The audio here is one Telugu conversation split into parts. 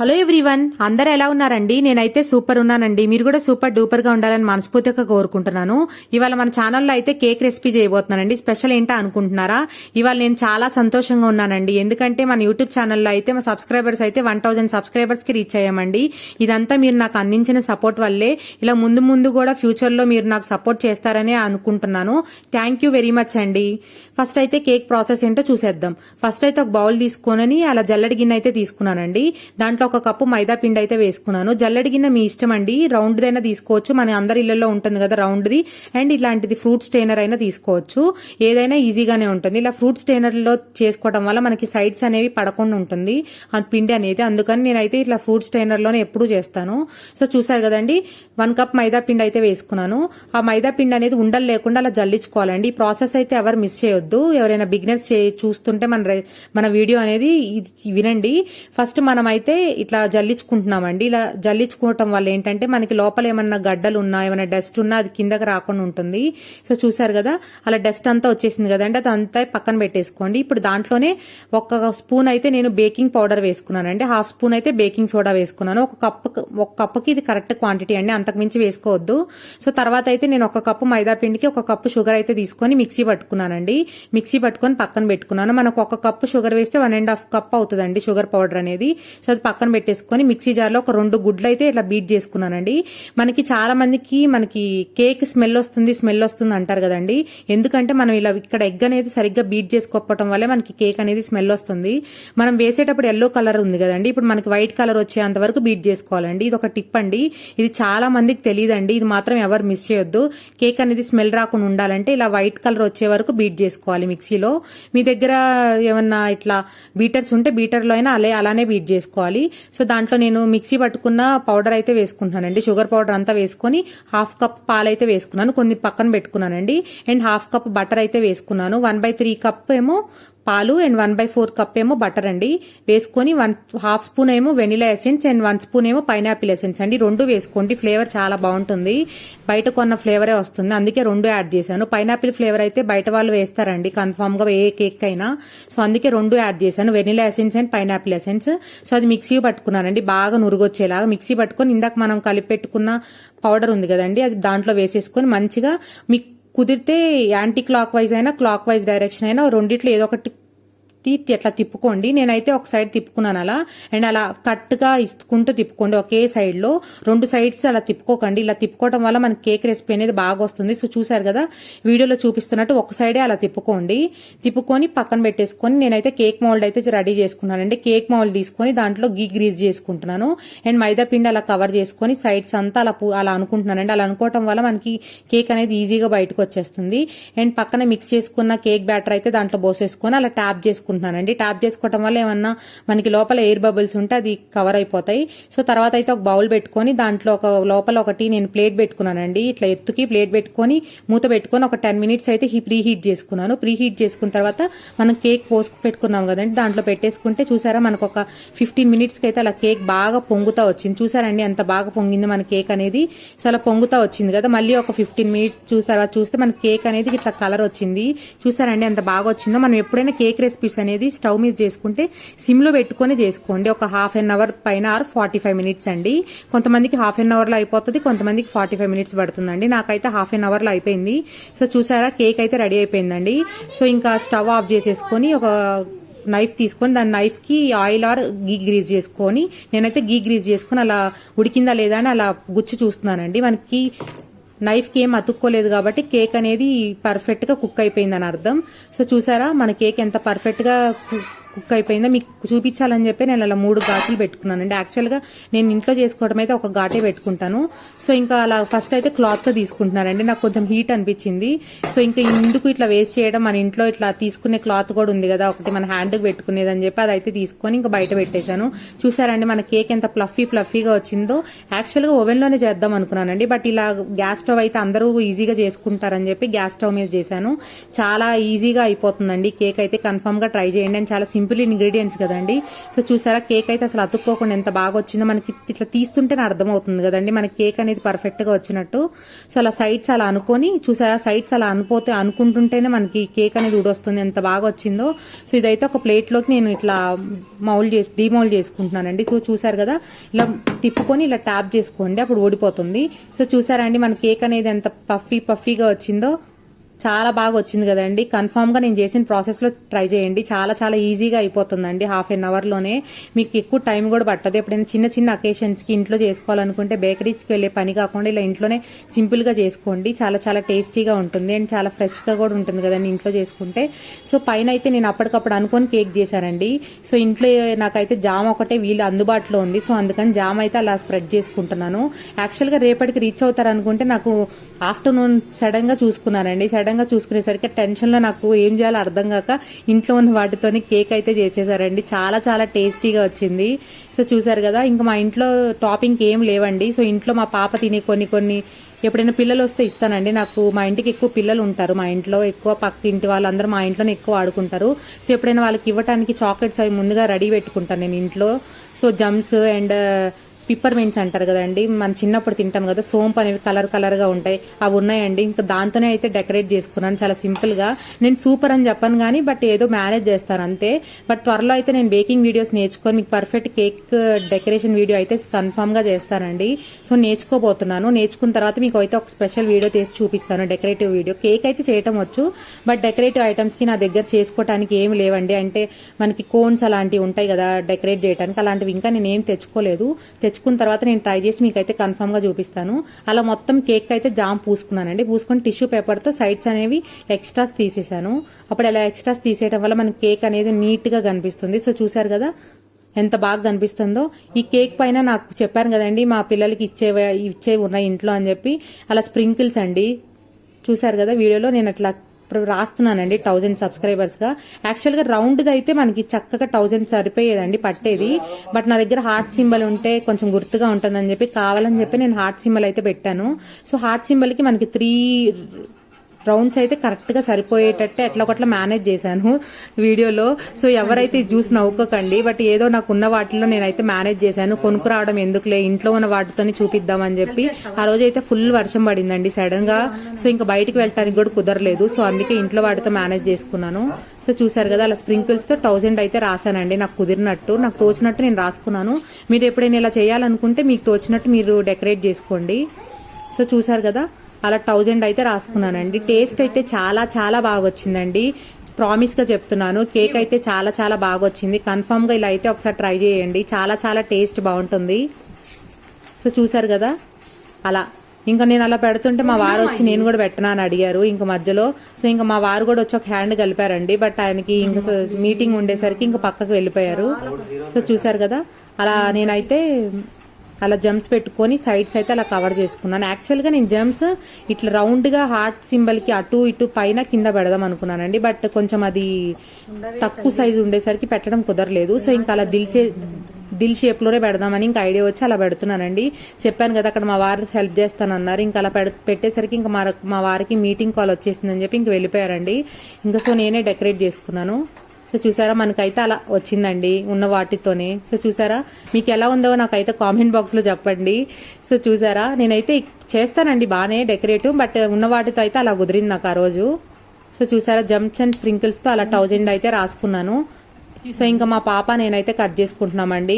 హలో ఎవ్రీవన్ అందరూ ఎలా ఉన్నారండి? నేనైతే సూపర్ ఉన్నానండి. మీరు కూడా సూపర్ డూపర్గా ఉండాలని మనస్ఫూర్తిగా కోరుకుంటున్నాను. ఇవాళ మన ఛానల్లో అయితే కేక్ రెసిపీ చేయబోతున్నానండి. స్పెషల్ ఏంటా అనుకుంటున్నారా? ఇవాళ నేను చాలా సంతోషంగా ఉన్నానండి. ఎందుకంటే మన యూట్యూబ్ ఛానల్లో అయితే మా సబ్స్క్రైబర్స్ అయితే వన్ థౌసండ్ సబ్స్క్రైబర్స్కి రీచ్ అయ్యామండి. ఇదంతా మీరు నాకు అందించిన సపోర్ట్ వల్లే ఇలా ముందు ముందు కూడా ఫ్యూచర్లో మీరు నాకు సపోర్ట్ చేస్తారని అనుకుంటున్నాను. థ్యాంక్ యూ వెరీ మచ్ అండి. ఫస్ట్ అయితే కేక్ ప్రాసెస్ ఏంటో చూసేద్దాం. ఫస్ట్ అయితే ఒక బౌల్ తీసుకొని అలా జల్లడి గిన్నె అయితే తీసుకున్నానండి. దాంట్లో ఒక కప్పు మైదా పిండి అయితే వేసుకున్నాను. జల్లడి గిన్నె మీ ఇష్టం అండి. రౌండ్ దైనా తీసుకోవచ్చు. మన అందరి ఇళ్ళలో ఉంటుంది కదా రౌండ్ది. అండ్ ఇలాంటిది ఫ్రూట్ స్టెయినర్ అయినా తీసుకోవచ్చు. ఏదైనా ఈజీగానే ఉంటుంది. ఇలా ఫ్రూట్ స్టెయినర్లో చేసుకోవడం వల్ల మనకి సైడ్స్ అనేవి పడకుండా ఉంటుంది. ఆ పిండి అనేది. అందుకని నేనైతే ఇట్లా ఫ్రూట్ స్టెయినర్లోనే ఎప్పుడూ చేస్తాను. సో చూసారు కదండి వన్ కప్ మైదా పిండి అయితే వేసుకున్నాను. ఆ మైదా పిండి అనేది ఉండలు లేకుండా అలా జల్లించుకోవాలండి. ఈ ప్రాసెస్ అయితే ఎవరు మిస్ చేయొద్దు. ఎవరైనా బిగినర్స్ చూస్తుంటే మన మన వీడియో అనేది వినండి. ఫస్ట్ మనమైతే ఇట్లా జల్లించుకుంటున్నామండి. ఇలా జల్లించుకోవటం వల్ల ఏంటంటే మనకి లోపల ఏమన్నా గడ్డలు ఉన్నా ఏమైనా డస్ట్ ఉన్నా అది కిందకి రాకుండా ఉంటుంది. సో చూసారు కదా అలా డస్ట్ అంతా వచ్చేసింది కదండి అది అంతా పక్కన పెట్టేసుకోండి. ఇప్పుడు దాంట్లోనే ఒక స్పూన్ అయితే నేను బేకింగ్ పౌడర్ వేసుకున్నానండి. హాఫ్ స్పూన్ అయితే బేకింగ్ సోడా వేసుకున్నాను. ఒక కప్పు ఒక కప్పుకి ఇది కరెక్ట్ క్వాంటిటీ అండి అంతకు మించి వేసుకోవద్దు. సో తర్వాత అయితే నేను ఒక కప్పు మైదా పిండికి ఒక కప్పు షుగర్ అయితే తీసుకొని మిక్సీ పట్టుకున్నానండి. మిక్సీ పట్టుకొని పక్కన పెట్టుకున్నాను. మనకు ఒక కప్పు షుగర్ వేస్తే వన్ అండ్ హాఫ్ కప్ అవుతుందండి షుగర్ పౌడర్ అనేది. సో అది పక్కన పెట్టేసుకొని మిక్సీ జార్లో ఒక రెండు గుడ్లు అయితే ఇట్లా బీట్ చేసుకున్నానండి. మనకి చాలా మందికి మనకి కేక్ స్మెల్ వస్తుంది స్మెల్ వస్తుంది అంటారు కదండి. ఎందుకంటే మనం ఇలా ఇక్కడ ఎగ్ అనేది సరిగ్గా బీట్ చేసుకోకపోవడం వల్లే మనకి కేక్ అనేది స్మెల్ వస్తుంది. మనం వేసేటప్పుడు ఎల్లో కలర్ ఉంది కదండి. ఇప్పుడు మనకి వైట్ కలర్ వచ్చేంత వరకు బీట్ చేసుకోవాలండి. ఇది ఒక టిప్ అండి. ఇది చాలా మందికి తెలియదండి ఇది మాత్రం ఎవరు మిస్ చేయొద్దు. కేక్ అనేది స్మెల్ రాకుండా ఉండాలంటే ఇలా వైట్ కలర్ వచ్చే వరకు బీట్ చేసుకోవాలి మిక్సీలో. మీ దగ్గర ఏమన్నా ఇట్లా బీటర్స్ ఉంటే బీటర్లో అయినా అలే అలానే బీట్ చేసుకోవాలి. సో దాంట్లో నేను మిక్సీ పట్టుకున్న పౌడర్ అయితే వేసుకుంటున్నానండి. షుగర్ పౌడర్ అంతా వేసుకొని హాఫ్ కప్ పాలు అయితే వేసుకున్నాను. కొన్ని పక్కన పెట్టుకున్నానండి. అండ్ హాఫ్ కప్ బటర్ అయితే వేసుకున్నాను. వన్ బై త్రీ కప్ ఏమో పాలు and one by four cup ఏమో బటర్ అండి. వేసుకొని వన్ హాఫ్ స్పూన్ ఏమో vanilla essence and one spoon ఏమో పైనాపిల్ ఎసెన్స్ అండి. రెండు వేసుకోండి ఫ్లేవర్ చాలా బాగుంటుంది. బయట కొన్న ఫ్లేవరే వస్తుంది. అందుకే రెండు యాడ్ చేశాను. పైనాపిల్ ఫ్లేవర్ అయితే బయట వాళ్ళు వేస్తారండి కన్ఫామ్గా ఏ కేక్ అయినా. సో అందుకే రెండు యాడ్ చేశాను. Vanilla essence and pineapple essence. So అది మిక్సీ పట్టుకున్నానండి. బాగా నురుగొచ్చేలాగా మిక్సీ పట్టుకొని ఇందాక మనం కలిపెట్టుకున్న పౌడర్ ఉంది కదండి అది దాంట్లో వేసేసుకొని మంచిగా మిక్ కుదిరితే యాంటీ క్లాక్ వైజ్ అయినా క్లాక్ వైజ్ డైరెక్షన్ అయినా రెండిట్లో ఏదో ఒకటి తీర్తి అట్లా తిప్పుకోండి. నేనైతే ఒక సైడ్ తిప్పుకున్నాను అలా. అండ్ అలా కట్గా ఇస్తుకుంటూ తిప్పుకోండి. ఒకే సైడ్లో రెండు సైడ్స్ అలా తిప్పుకోకండి. ఇలా తిప్పుకోవడం వల్ల మన కేక్ రెసిపీ అనేది బాగా వస్తుంది. సో చూసారు కదా వీడియోలో చూపిస్తున్నట్టు ఒక సైడే అలా తిప్పుకోండి. తిప్పుకొని పక్కన పెట్టేసుకొని నేనైతే కేక్ మౌల్డ్ అయితే రెడీ చేసుకున్నానండి. కేక్ మౌల్డ్ తీసుకొని దాంట్లో గీ గ్రీజ్ చేసుకుంటున్నాను. అండ్ మైదా పిండి అలా కవర్ చేసుకొని సైడ్స్ అంతా అలా అలా అనుకుంటున్నానండి. అలా అనుకోవటం వల్ల మనకి కేక్ అనేది ఈజీగా బయటకు వచ్చేస్తుంది. అండ్ పక్కన మిక్స్ చేసుకున్న కేక్ బ్యాటర్ అయితే దాంట్లో పోసేసుకొని అలా ట్యాప్ చేసుకుంటున్నానండి ట్యాప్ చేసుకోవటం వల్ల ఏమన్నా మనకి లోపల ఎయిర్ బబుల్స్ ఉంటే అది కవర్ అయిపోతాయి. సో తర్వాత అయితే ఒక బౌల్ పెట్టుకొని దాంట్లో ఒక లోపల ఒకటి నేను ప్లేట్ పెట్టుకున్నానండి. ఇట్లా ఎత్తుకి ప్లేట్ పెట్టుకొని మూత పెట్టుకొని ఒక టెన్ మినిట్స్ అయితే ప్రీ హీట్ చేసుకున్నాను. ప్రీ హీట్ చేసుకున్న తర్వాత మనం కేక్ పోసుకు పెట్టుకున్నాం కదండి. దాంట్లో పెట్టేసుకుంటే చూసారా మనకు ఒక ఫిఫ్టీన్ మినిట్స్కి అయితే అలా కేక్ బాగా పొంగుతా వచ్చింది. చూసారండి అంత బాగా పొంగింది మన కేక్ అనేది. సో అలా పొంగుతా వచ్చింది కదా. మళ్ళీ ఒక ఫిఫ్టీన్ మినిట్స్ చూసిన తర్వాత చూస్తే మన కేక్ అనేది ఇట్లా కలర్ వచ్చింది. చూసారండి అంత బాగా వచ్చిందో. మనం ఎప్పుడైనా కేక్ రెసిపీస్ అనేది స్టవ్ మీద చేసుకుంటే సిమ్లో పెట్టుకొని చేసుకోండి. ఒక హాఫ్ అన్ అవర్ పైన ఆర్ ఫార్టీ ఫైవ్ మినిట్స్ అండి. కొంతమందికి హాఫ్ అన్ అవర్లో అయిపోతుంది కొంతమందికి ఫార్టీ ఫైవ్ మినిట్స్ పడుతుందండి. నాకైతే హాఫ్ అన్ అవర్లో అయిపోయింది. సో చూసారా కేక్ అయితే రెడీ అయిపోయిందండి. సో ఇంకా స్టవ్ ఆఫ్ చేసేసుకొని ఒక నైఫ్ తీసుకొని దాని నైఫ్కి ఆయిల్ ఆర్ గీ గ్రీజ్ చేసుకొని నేనైతే గీ గ్రీజ్ చేసుకొని అలా ఉడికిందా లేదా అని అలా గుచ్చి చూస్తున్నానండి. మనకి నైఫ్కి ఏం అతుక్కోలేదు కాబట్టి కేక్ అనేది పర్ఫెక్ట్గా కుక్ అయిపోయిందని అర్థం. సో చూసారా? మన కేక్ ఎంత పర్ఫెక్ట్గా కుక్ అయిపోయిందో మీకు చూపించాలని చెప్పి నేను అలా మూడు ఘాట్లు పెట్టుకున్నానండి యాక్చువల్గా నేను ఇంట్లో చేసుకోవడం అయితే ఒక ఘాటే పెట్టుకుంటాను. సో ఇంకా అలా ఫస్ట్ అయితే క్లాత్ తీసుకుంటున్నారండి. తీసుకుంటున్నానండి నాకు కొంచెం హీట్ అనిపించింది. సో ఇంకా ఎందుకు ఇట్లా వేస్ట్ చేయడం మన ఇంట్లో ఇట్లా తీసుకునే క్లాత్ కూడా ఉంది కదా ఒకటి మన హ్యాండ్కి పెట్టుకునేది అని చెప్పి అదైతే తీసుకొని ఇంకా బయట పెట్టేశాను. చూసారండి మన కేక్ ఎంత ప్లఫీ ప్లఫీగా వచ్చిందో. యాక్చువల్గా ఓవెన్లోనే చేద్దాం అనుకున్నానండి బట్ ఇలా గ్యాస్ స్టవ్ అయితే అందరూ ఈజీగా చేసుకుంటారని చెప్పి గ్యాస్ స్టవ్ మీద చేశాను. చాలా ఈజీగా అయిపోతుందండి. కేక్ అయితే కన్ఫామ్గా ట్రై చేయండి. అండ్ చాలా సింపుల్ ఇంగ్రీడియంట్స్ కదండి. సో చూసారా కేక్ అయితే అసలు అతుక్కోకుండా ఎంత బాగా వచ్చిందో. మనకి ఇట్లా తీస్తుంటేనే అర్థమవుతుంది కదండి. మన కేక్ అనేది పర్ఫెక్ట్గా వచ్చినట్టు. సో అలా సైడ్స్ అలా అనుకొని చూసారా? సైడ్స్ అలా అనుపోతే అనుకుంటుంటేనే మనకి కేక్ అనేది ఊడొస్తుంది. ఎంత బాగా వచ్చిందో. సో ఇదైతే ఒక ప్లేట్లోకి నేను ఇట్లా మౌల్ చేసి డిమౌల్ చేసుకుంటున్నానండి. సో చూసారు కదా? ఇలా తిప్పుకొని ఇలా ట్యాప్ చేసుకోండి. అప్పుడు ఓడిపోతుంది సో చూసారా అండి? మన కేక్ అనేది ఎంత పఫీ పఫీగా వచ్చిందో. చాలా బాగా వచ్చింది కదండి. కన్ఫామ్గా నేను చేసిన ప్రాసెస్లో ట్రై చేయండి. చాలా చాలా ఈజీగా అయిపోతుందండి. హాఫ్ ఎన్ అవర్లోనే మీకు ఎక్కువ టైం కూడా పట్టదు. ఎప్పుడైనా చిన్న చిన్న అకేషన్స్కి ఇంట్లో చేసుకోవాలనుకుంటే బేకరీస్కి వెళ్ళే పని కాకుండా ఇలా ఇంట్లోనే సింపుల్గా చేసుకోండి. చాలా చాలా టేస్టీగా ఉంటుంది. అండ్ చాలా ఫ్రెష్గా కూడా ఉంటుంది కదండి ఇంట్లో చేసుకుంటే. సో పైన అయితే నేను అప్పటికప్పుడు అనుకొని కేక్ చేశానండి. సో ఇంట్లో నాకైతే జామ్ ఒకటే వీలు అందుబాటులో ఉంది. సో అందుకని జామ్ అయితే అలా స్ప్రెడ్ చేసుకుంటున్నాను. యాక్చువల్గా రేపటికి రీచ్ అవుతారనుకుంటే నాకు ఆఫ్టర్నూన్ సడన్గా చూసుకున్నానండి. సడన్గా చూసుకునేసరికి టెన్షన్లో నాకు ఏం చేయాలో అర్థం కాక ఇంట్లో ఉన్న వాటితోని కేక్ అయితే చేసేసారండి. చాలా చాలా టేస్టీగా వచ్చింది. సో చూసారు కదా ఇంకా మా ఇంట్లో టాపింగ్ ఏం లేవండి. సో ఇంట్లో మా పాప తినే కొన్ని కొన్ని ఎప్పుడైనా పిల్లలు వస్తే ఇస్తానండి. నాకు మా ఇంటికి ఎక్కువ పిల్లలు ఉంటారు. మా ఇంట్లో ఎక్కువ పక్క ఇంటి వాళ్ళందరూ మా ఇంట్లోనే ఎక్కువ ఆడుకుంటారు. సో ఎప్పుడైనా వాళ్ళకి ఇవ్వడానికి చాక్లెట్స్ అవి ముందుగా రెడీ పెట్టుకుంటాను నేను ఇంట్లో. సో జమ్స్ అండ్ పిప్పర్ మెంట్స్ అంటారు కదండి. మనం చిన్నప్పుడు తింటాం కదా సోంపు అనేవి కలర్ కలర్గా ఉంటాయి. అవి ఉన్నాయండి. ఇంకా దాంతోనే అయితే డెకరేట్ చేసుకున్నాను. చాలా సింపుల్గా నేను సూపర్ అని చెప్పను కానీ బట్ ఏదో మేనేజ్ చేస్తాను అంతే. బట్ త్వరలో అయితే నేను బేకింగ్ వీడియోస్ నేర్చుకొని మీకు పర్ఫెక్ట్ కేక్ డెకరేషన్ వీడియో అయితే కన్ఫామ్గా చేస్తానండి. సో నేర్చుకోబోతున్నాను. నేర్చుకున్న తర్వాత మీకు అయితే ఒక స్పెషల్ వీడియో తీసి చూపిస్తాను. డెకరేటివ్ వీడియో కేక్ అయితే చేయటం వచ్చు బట్ డెకరేటివ్ ఐటమ్స్కి నా దగ్గర చేసుకోవడానికి ఏమి లేవండి. అంటే మనకి కోన్స్ అలాంటివి ఉంటాయి కదా డెకరేట్ చేయడానికి అలాంటివి ఇంకా నేను ఏం తెచ్చుకోలేదు. తెచ్చుకున్న తర్వాత నేను ట్రై చేసి మీకు అయితే గా చూపిస్తాను. అలా మొత్తం కేక్ అయితే జామ్ పూసుకున్నానండి. పూసుకొని టిష్యూ పేపర్తో సైడ్స్ అనేవి ఎక్స్ట్రాస్ తీసేసాను అప్పుడు అలా ఎక్స్ట్రాస్ తీసేయడం వల్ల మనకి కేక్ అనేది నీట్గా కనిపిస్తుంది. సో చూసారు కదా ఎంత బాగా కనిపిస్తుందో. ఈ కేక్ పైన నాకు చెప్పాను కదండి మా పిల్లలకి ఇచ్చే ఇచ్చేవి ఉన్నాయి ఇంట్లో అని చెప్పి. అలా స్ప్రింకిల్స్ అండి. చూసారు కదా వీడియోలో నేను అట్లా ఇప్పుడు రాస్తున్నానండి థౌజండ్ సబ్స్క్రైబర్స్గా. యాక్చువల్గా అయితే మనకి చక్కగా థౌజండ్ సరిపోయేదండి పట్టేది. బట్ నా దగ్గర హార్ట్ సింబల్ ఉంటే కొంచెం గుర్తుగా ఉంటుందని చెప్పి కావాలని చెప్పి నేను హార్ట్ సింబల్ అయితే పెట్టాను. సో హార్ట్ సింబల్కి మనకి త్రీ రౌండ్స్ అయితే కరెక్ట్గా సరిపోయేటట్టే ఎట్లా ఒకట్లా మేనేజ్ చేశాను వీడియోలో. సో ఎవరైతే ఇది నవ్వుకోకండి బట్ ఏదో నాకు ఉన్న వాటిలో నేనైతే మేనేజ్ చేశాను. కొనుక్కు రావడం ఎందుకులే ఇంట్లో ఉన్న వాటితోనే చూపిద్దామని చెప్పి ఆ రోజు అయితే ఫుల్ వర్షం పడిందండి సడన్గా. సో ఇంకా బయటికి వెళ్ళటానికి కూడా కుదరలేదు. సో అందుకే ఇంట్లో వాటితో మేనేజ్ చేసుకున్నాను. సో చూసారు కదా అలా స్ప్రింకిల్స్తో థౌసండ్ అయితే రాశానండి. నాకు కుదిరినట్టు నాకు తోచినట్టు నేను రాసుకున్నాను. మీరు ఎప్పుడైనా ఇలా చేయాలనుకుంటే మీకు తోచినట్టు మీరు డెకరేట్ చేసుకోండి. సో చూసారు కదా అలా థౌజండ్ అయితే రాసుకున్నానండి. టేస్ట్ అయితే చాలా చాలా బాగా వచ్చిందండి ప్రామిస్గా చెప్తున్నాను కేక్ అయితే చాలా చాలా బాగా వచ్చింది కన్ఫామ్గా ఇలా అయితే ఒకసారి ట్రై చేయండి. చాలా చాలా టేస్ట్ బాగుంటుంది. సో చూసారు కదా? అలా. ఇంకా నేను అలా పెడుతుంటే మా వారు వచ్చి నేను కూడా పెట్టనా అని అడిగారు ఇంకా మధ్యలో. సో ఇంకా మా వారు కూడా వచ్చి ఒక హ్యాండ్ కలిపారండి. బట్ ఆయనకి ఇంకా మీటింగ్ ఉండేసరికి ఇంకా పక్కకు వెళ్ళిపోయారు. సో చూసారు కదా? అలా నేనైతే అలా జమ్స్ పెట్టుకొని సైడ్స్ అయితే అలా కవర్ చేసుకున్నాను. యాక్చువల్గా నేను జమ్స్ ఇట్లా రౌండ్గా హార్ట్ సింబల్కి అటు ఇటు పైన కింద పెడదాం అనుకున్నానండి. బట్ కొంచెం అది తక్కువ సైజు ఉండేసరికి పెట్టడం కుదరలేదు. సో ఇంకా అలా దిల్సే దిల్ షేప్లోనే పెడదామని ఇంకా ఐడియా వచ్చి అలా పెడుతున్నానండి. చెప్పాను కదా అక్కడ మా వారు హెల్ప్ చేస్తానన్నారు. ఇంకా అలా పెడ- పెట్టేసరికి ఇంకా మా మా వారికి మీటింగ్ కాల్ వచ్చేసిందని చెప్పి ఇంక వెళ్ళిపోయారండి. ఇంకా సో నేనే డెకరేట్ చేసుకున్నాను. సో చూసారా మనకైతే అలా వచ్చిందండి ఉన్న వాటితోనే. సో చూసారా మీకు ఎలా ఉందో నాకైతే కామెంట్ బాక్స్లో చెప్పండి. సో చూసారా నేనైతే చేస్తానండి బాగానే డెకరేటివ్ బట్ ఉన్న వాటితో అయితే అలా కుదిరింది నాకు ఆ రోజు. సో చూసారా జంప్స్ అండ్ స్ప్రింకిల్స్తో అలా థౌజండ్ అయితే రాసుకున్నాను. సో ఇంకా మా పాప నేనైతే కట్ చేసుకుంటున్నామండి.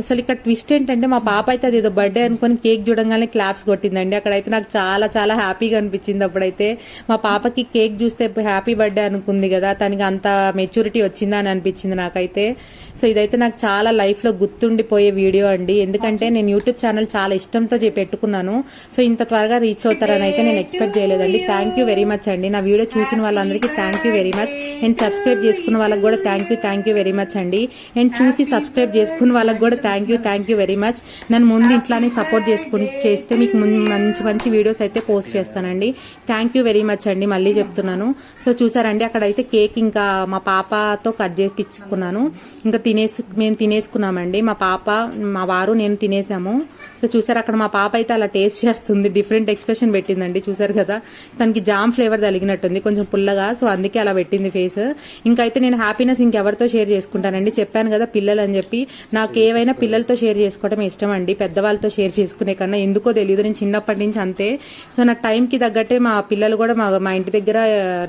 అసలు ఇక్కడ ట్విస్ట్ ఏంటంటే మా పాప అయితే అది ఏదో బర్త్డే అనుకుని కేక్ చూడంగానే క్లాప్స్ కొట్టిందండి. అక్కడైతే నాకు చాలా చాలా హ్యాపీగా అనిపించింది అప్పుడైతే. మా పాపకి కేక్ చూస్తే హ్యాపీ బర్త్డే అనుకుంది కదా తనకి అంత మెచ్యూరిటీ వచ్చిందా అని అనిపించింది నాకైతే. సో ఇదైతే నాకు చాలా లైఫ్లో గుర్తుండిపోయే వీడియో అండి. ఎందుకంటే నేను యూట్యూబ్ ఛానల్ చాలా ఇష్టంతో చే- పెట్టుకున్నాను. సో ఇంత త్వరగా రీచ్ అవుతారని అయితే నేను ఎక్స్పెక్ట్ చేయలేదండి. థ్యాంక్ యూ వెరీ మచ్ అండి. నా వీడియో చూసిన వాళ్ళందరికీ thank you very much and subscribe చేసుకున్న వాళ్ళకి కూడా thank you thank you very much అండి. అండ్ చూసి సబ్స్క్రైబ్ చేసుకున్న వాళ్ళకి కూడా thank you thank you very much నన్ను ముందు ఇంట్లోనే సపోర్ట్ చేసుకు చేస్తే మీకు ముందు మంచి మంచి వీడియోస్ అయితే పోస్ట్ చేస్తానండి. థ్యాంక్ యూ వెరీ మచ్ అండి మళ్ళీ చెప్తున్నాను. సో చూసారండి అక్కడైతే కేక్ ఇంకా మా పాపతో కట్ చేపించుకున్నాను ఇంకా తినేసి మేము తినేసుకున్నామండి. మా పాప మా వారు నేను తినేసాము. సో చూసారు అక్కడ మా పాప అయితే అలా టేస్ట్ చేస్తుంది. డిఫరెంట్ ఎక్స్ప్రెషన్ పెట్టిందండి చూసారు కదా. తనకి జామ్ ఫ్లేవర్ తగిలినట్టుంది కొంచెం పుల్లగా. సో అందుకే అలా పెట్టింది ఫేస్ ఇంకైతే నేను హ్యాపీనెస్ ఇంకెవరితో షేర్ చేసుకుంటానండి. చెప్పాను కదా పిల్లలు అని చెప్పి. నాకు ఏవైనా పిల్లలతో షేర్ చేసుకోవడం ఇష్టం అండి. పెద్దవాళ్ళతో షేర్ చేసుకునే కన్నా ఎందుకో తెలియదు నేను చిన్నప్పటి నుంచి అంతే. సో నా టైంకి తగ్గట్టే మా పిల్లలు కూడా మా మా ఇంటి దగ్గర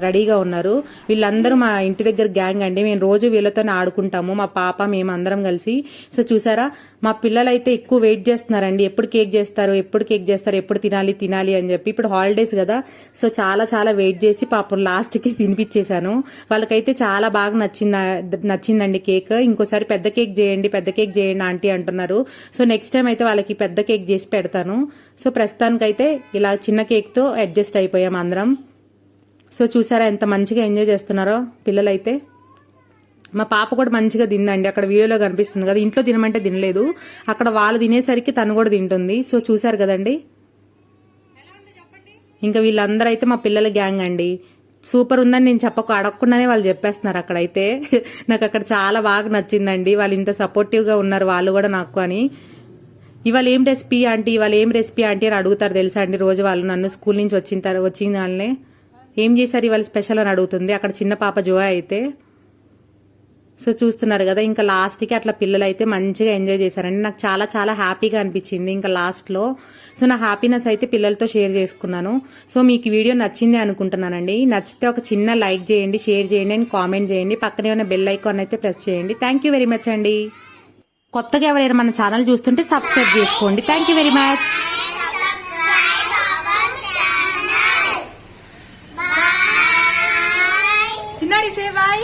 రెడీగా ఉన్నారు. వీళ్ళందరూ మా ఇంటి దగ్గర గ్యాంగ్ అండి. మేము రోజు వీళ్ళతోనే ఆడుకుంటాము. మా పాప మేము అందరం కలిసి. సో చూసారా? మా పిల్లలు అయితే ఎక్కువ వెయిట్ చేస్తున్నారండి. ఎప్పుడు కేక్ చేస్తారు? ఎప్పుడు కేక్ చేస్తారు? ఎప్పుడు తినాలి? తినాలి అని చెప్పి. ఇప్పుడు హాలిడేస్ కదా. సో చాలా చాలా వెయిట్ చేసి పాపం లాస్ట్కి తినిపించేశాను. వాళ్ళకైతే చాలా బాగా నచ్చింది నచ్చిందండి కేక్. ఇంకోసారి పెద్ద కేక్ చేయండి పెద్ద కేక్ చేయండి ఆంటీ అంటున్నారు. సో నెక్స్ట్ టైం అయితే వాళ్ళకి పెద్ద కేక్ చేసి పెడతాను. సో ప్రస్తుతానికైతే ఇలా చిన్న కేక్తో అడ్జస్ట్ అయిపోయాం అందరం. సో చూసారా ఎంత మంచిగా ఎంజాయ్ చేస్తున్నారో పిల్లలైతే. మా పాప కూడా మంచిగా తిందండి. అక్కడ వీడియోలో కనిపిస్తుంది కదా ఇంట్లో తినమంటే తినలేదు. అక్కడ వాళ్ళు తినేసరికి తను కూడా తింటుంది. సో చూసారు కదండి. ఇంకా వీళ్ళందరూ అయితే మా పిల్లల గ్యాంగ్ అండి. సూపర్ ఉందని నేను చెప్పక అడగకుండానే వాళ్ళు చెప్పేస్తున్నారు అక్కడైతే. నాకు అక్కడ చాలా బాగా నచ్చిందండి. వాళ్ళు ఇంత సపోర్టివ్గా ఉన్నారు వాళ్ళు కూడా నాకు అని. ఇవాళ ఏం రెసిపీ ఆంటీ? ఇవాళ ఏం రెసిపీ ఆంటీ అని అడుగుతారు తెలుసా అండి రోజు వాళ్ళు నన్ను స్కూల్ నుంచి వచ్చిన తర్వాత వచ్చిన వాళ్ళనే? ఏం చేశారు ఇవాళ స్పెషల్ అని అడుగుతుంది. అక్కడ చిన్న పాప జోయా అయితే. సో చూస్తున్నారు కదా ఇంకా లాస్ట్కి అట్లా పిల్లలు అయితే మంచిగా ఎంజాయ్ చేశారండి. నాకు చాలా చాలా హ్యాపీగా అనిపించింది ఇంకా లాస్ట్లో సో నా హ్యాపీనెస్ అయితే పిల్లలతో షేర్ చేసుకున్నాను. సో మీకు వీడియో నచ్చింది అనుకుంటున్నానండి. నచ్చితే ఒక చిన్న లైక్ చేయండి షేర్ చేయండి అండ్ కామెంట్ చేయండి. పక్కనే ఉన్న బెల్ ఐకాన్ అయితే ప్రెస్ చేయండి. థ్యాంక్ యూ వెరీ మచ్ అండి. కొత్తగా ఎవరైనా మన ఛానల్ చూస్తుంటే సబ్స్క్రైబ్ చేసుకోండి. Thank you very much. Chinnari say bye